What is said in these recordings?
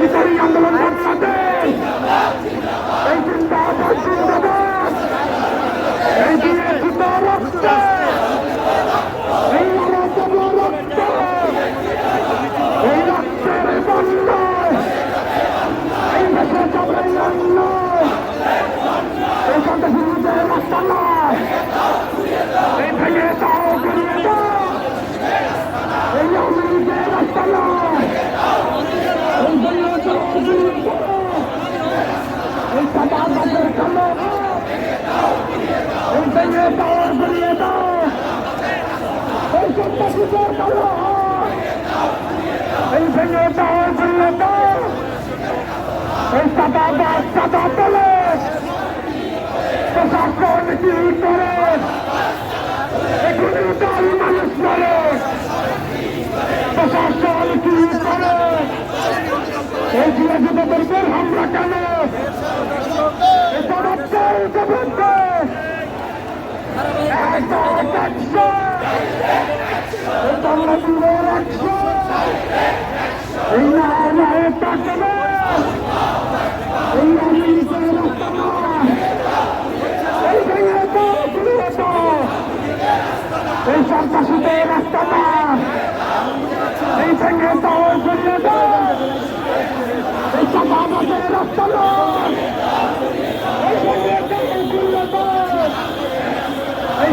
বিচারিক আন্দোলন বাংলাদেশ এই জিন্দাবাদ জিন্দাবাদ। এই দাও ঘুরিয়ে দাও এই আওয়ামীদের রাস্তা নয় এই ভেঙে দাও ঘুরিয়ে দাও এই সাদা বাজার কালো এই ভেঙে দাও। এই সন্ত্রাসীদের কালো এই ভেঙে করে? এই জিয়া যুবকদের হামলা কেন? একশো একশো এই বাংলাদেশের একশো এই নারায়ণ টাকবে এই এই ভেঙে তো ঘুরিয়ে তো এই সন্ত্রাসীদের রাস্তা না এই ভেঙে তো ঘুরিয়ে তো এই চাপাবাদের রাস্তা না এই ভেঙে তো ঘুরিয়ে তো এই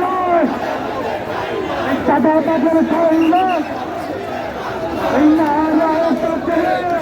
রাস্তা এই ভেঙে